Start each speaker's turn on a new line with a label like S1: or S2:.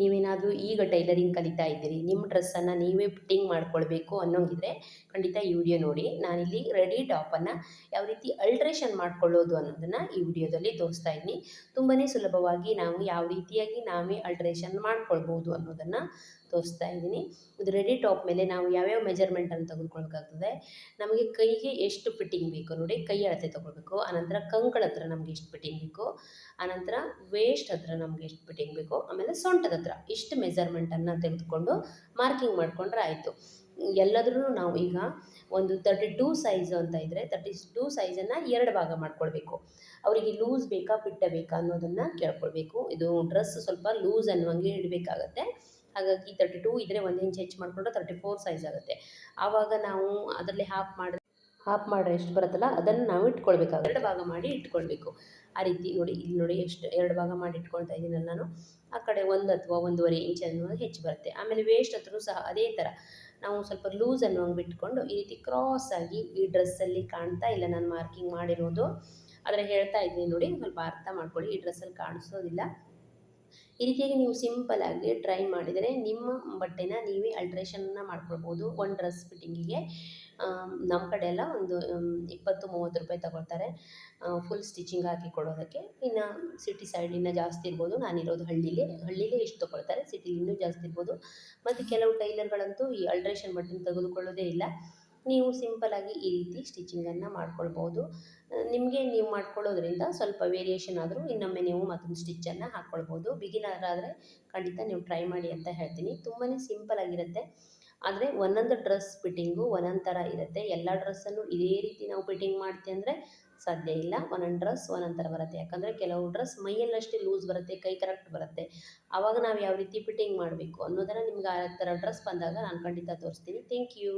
S1: ನೀವೇನಾದರೂ ಈಗ ಟೈಲರಿಂಗ್ ಕಲಿತಾ ಇದ್ದೀರಿ, ನಿಮ್ಮ ಡ್ರೆಸ್ಸನ್ನು ನೀವೇ ಫಿಟ್ಟಿಂಗ್ ಮಾಡ್ಕೊಳ್ಬೇಕು ಅನ್ನೋಂಗಿದ್ರೆ ಖಂಡಿತ ಈ ವಿಡಿಯೋ ನೋಡಿ. ನಾನಿಲ್ಲಿ ರೆಡಿ ಟಾಪನ್ನು ಯಾವ ರೀತಿ ಅಲ್ಟ್ರೇಷನ್ ಮಾಡ್ಕೊಳ್ಳೋದು ಅನ್ನೋದನ್ನು ಈ ವಿಡಿಯೋದಲ್ಲಿ ತೋರಿಸ್ತಾ ಇದ್ದೀನಿ. ತುಂಬಾ ಸುಲಭವಾಗಿ ನಾವು ಯಾವ ರೀತಿಯಾಗಿ ನಾವೇ ಅಲ್ಟ್ರೇಷನ್ ಮಾಡ್ಕೊಳ್ಬೋದು ಅನ್ನೋದನ್ನು ತೋರಿಸ್ತಾ ಇದ್ದೀನಿ. ಇದು ರೆಡಿ ಟಾಪ್ ಮೇಲೆ ನಾವು ಯಾವ್ಯಾವ ಮೆಜರ್ಮೆಂಟನ್ನು ತೆಗೆದುಕೊಳ್ಬೇಕಾಗ್ತದೆ ನಮಗೆ ಕೈಗೆ ಎಷ್ಟು ಫಿಟ್ಟಿಂಗ್ ಬೇಕು ನೋಡಿ ಕೈ ಅಳತೆ ತೊಗೊಳ್ಬೇಕು, ಆನಂತರ ಕಂಕಳ ಹತ್ರ ನಮಗೆ ಎಷ್ಟು ಫಿಟ್ಟಿಂಗ್ ಬೇಕು, ಆನಂತರ ವೇಸ್ಟ್ ಹತ್ರ ನಮ್ಗೆ ಎಷ್ಟು ಫಿಟ್ಟಿಂಗ್ ಬೇಕು, ಆಮೇಲೆ ಸೊಂಟದ ಹತ್ರ ಇಷ್ಟು ಮೆಜರ್ಮೆಂಟನ್ನು ತೆಗೆದುಕೊಂಡು ಮಾರ್ಕಿಂಗ್ ಮಾಡಿಕೊಂಡ್ರೆ ಆಯಿತು. ಎಲ್ಲದ್ರೂ ನಾವು ಈಗ ಒಂದು ತರ್ಟಿ ಟೂ ಸೈಜು ಅಂತ ಇದ್ದರೆ ತರ್ಟಿ ಟೂ ಸೈಜನ್ನು ಎರಡು ಭಾಗ ಮಾಡ್ಕೊಳ್ಬೇಕು. ಅವರಿಗೆ ಲೂಸ್ ಬೇಕಾ, ಪಿಟ್ಟ ಬೇಕಾ ಅನ್ನೋದನ್ನು ಕೇಳ್ಕೊಳ್ಬೇಕು. ಇದು ಡ್ರೆಸ್ ಸ್ವಲ್ಪ ಲೂಸ್ ಅನ್ನುವಂಗೆ ಇಡಬೇಕಾಗತ್ತೆ. ಹಾಗಾಗಿ ತರ್ಟಿ ಟೂ ಇದ್ದರೆ ಒಂದು ಇಂಚ್ ಹೆಚ್ಚು ಮಾಡಿಕೊಂಡ್ರೆ ತರ್ಟಿ ಫೋರ್ ಸೈಜ್ ಆಗುತ್ತೆ. ಆವಾಗ ನಾವು ಅದರಲ್ಲಿ ಹಾಫ್ ಮಾಡಿ ಹಾಫ್ ಮಾಡ್ರೆ ಎಷ್ಟು ಬರುತ್ತಲ್ಲ, ಅದನ್ನು ನಾವು ಇಟ್ಕೊಳ್ಬೇಕಾಗುತ್ತೆ. ಎರಡು ಭಾಗ ಮಾಡಿ ಇಟ್ಕೊಳ್ಬೇಕು. ಆ ರೀತಿ ನೋಡಿ, ಇಲ್ಲಿ ನೋಡಿ ಎಷ್ಟು, ಎರಡು ಭಾಗ ಮಾಡಿ ಇಟ್ಕೊಳ್ತಾ ಇದ್ದೀನಲ್ಲ ನಾನು. ಆ ಕಡೆ ಒಂದು ಅಥವಾ ಒಂದೂವರೆ ಇಂಚ್ ಅನ್ನೋದು ಹೆಚ್ಚು ಬರುತ್ತೆ. ಆಮೇಲೆ ವೇಸ್ಟ್ ಹತ್ರ ಸಹ ಅದೇ ಥರ ನಾವು ಸ್ವಲ್ಪ ಲೂಸ್ ಅನ್ನೋಂಗೆ ಬಿಟ್ಕೊಂಡು ಈ ರೀತಿ ಕ್ರಾಸ್ ಆಗಿ ಈ ಡ್ರೆಸ್ಸಲ್ಲಿ ಕಾಣ್ತಾ ಇಲ್ಲ ನಾನು ಮಾರ್ಕಿಂಗ್ ಮಾಡಿರೋದು. ಆದರೆ ಹೇಳ್ತಾ ಇದ್ದೀನಿ ನೋಡಿ, ಸ್ವಲ್ಪ ಅರ್ಥ ಮಾಡ್ಕೊಳ್ಳಿ, ಈ ಡ್ರೆಸ್ಸಲ್ಲಿ ಕಾಣಿಸೋದಿಲ್ಲ. ಈ ರೀತಿಯಾಗಿ ನೀವು ಸಿಂಪಲಾಗಿ ಟ್ರೈ ಮಾಡಿದರೆ ನಿಮ್ಮ ಬಟ್ಟೆನ ನೀವೇ ಅಲ್ಟ್ರೇಷನ್ನ ಮಾಡ್ಕೊಳ್ಬೋದು. ಒಂದು ಡ್ರೆಸ್ ಫಿಟ್ಟಿಂಗಿಗೆ ನಮ್ಮ ಕಡೆ ಎಲ್ಲ ಒಂದು ಇಪ್ಪತ್ತು, ಮೂವತ್ತು ರೂಪಾಯಿ ತಗೊಳ್ತಾರೆ. ಫುಲ್ ಸ್ಟಿಚಿಂಗ್ ಹಾಕಿ ಕೊಡೋದಕ್ಕೆ. ಇನ್ನು ಸಿಟಿ ಸೈಡಿನ ಜಾಸ್ತಿ ಇರ್ಬೋದು. ನಾನಿರೋದು ಹಳ್ಳಿಲಿ. ಹಳ್ಳಿಲಿ ಇಷ್ಟು ತೊಗೊಳ್ತಾರೆ. ಸಿಟಿಲಿ ಇನ್ನೂ ಜಾಸ್ತಿ ಇರ್ಬೋದು. ಮತ್ತು ಕೆಲವು ಟೈಲರ್ಗಳಂತೂ ಈ ಅಲ್ಟ್ರೇಷನ್ ಬಟ್ಟೆನ ತೆಗೆದುಕೊಳ್ಳೋದೇ ಇಲ್ಲ. ನೀವು ಸಿಂಪಲಾಗಿ ಈ ರೀತಿ ಸ್ಟಿಚಿಂಗನ್ನು ಮಾಡ್ಕೊಳ್ಬೋದು. ನಿಮಗೆ ನೀವು ಮಾಡ್ಕೊಳ್ಳೋದ್ರಿಂದ ಸ್ವಲ್ಪ ವೇರಿಯೇಷನ್ ಆದರೂ ಇನ್ನೊಮ್ಮೆ ನೀವು ಮತ್ತೊಂದು ಸ್ಟಿಚ್ಚನ್ನು ಹಾಕ್ಕೊಳ್ಬೋದು ಬಿಗಿನರ್ ಆದರೆ ಖಂಡಿತ ನೀವು ಟ್ರೈ ಮಾಡಿ ಅಂತ ಹೇಳ್ತೀನಿ. ತುಂಬಾ ಸಿಂಪಲಾಗಿರುತ್ತೆ ಆದರೆ ಒಂದೊಂದು ಡ್ರೆಸ್ ಫಿಟ್ಟಿಂಗು ಒಂದೊಂದು ಥರ ಇರುತ್ತೆ. ಎಲ್ಲ ಡ್ರೆಸ್ಸನ್ನು ಇದೇ ರೀತಿ ನಾವು ಫಿಟ್ಟಿಂಗ್ ಮಾಡ್ತೀವಿ ಅಂದರೆ ಸಾಧ್ಯ ಇಲ್ಲ. ಒಂದೊಂದು ಡ್ರೆಸ್ ಒಂದೊಂದು ಥರ ಬರುತ್ತೆ. ಯಾಕಂದರೆ ಕೆಲವು ಡ್ರೆಸ್ ಮೈಯಲ್ಲಷ್ಟೇ ಲೂಸ್ ಬರುತ್ತೆ, ಕೈ ಕರೆಕ್ಟ್ ಬರುತ್ತೆ. ಆವಾಗ ನಾವು ಯಾವ ರೀತಿ ಫಿಟ್ಟಿಂಗ್ ಮಾಡಬೇಕು ಅನ್ನೋದನ್ನು ನಿಮ್ಗೆ ಆ ಥರ ಡ್ರೆಸ್ ಬಂದಾಗ ನಾನು ಖಂಡಿತ ತೋರಿಸ್ತೀನಿ. Thank you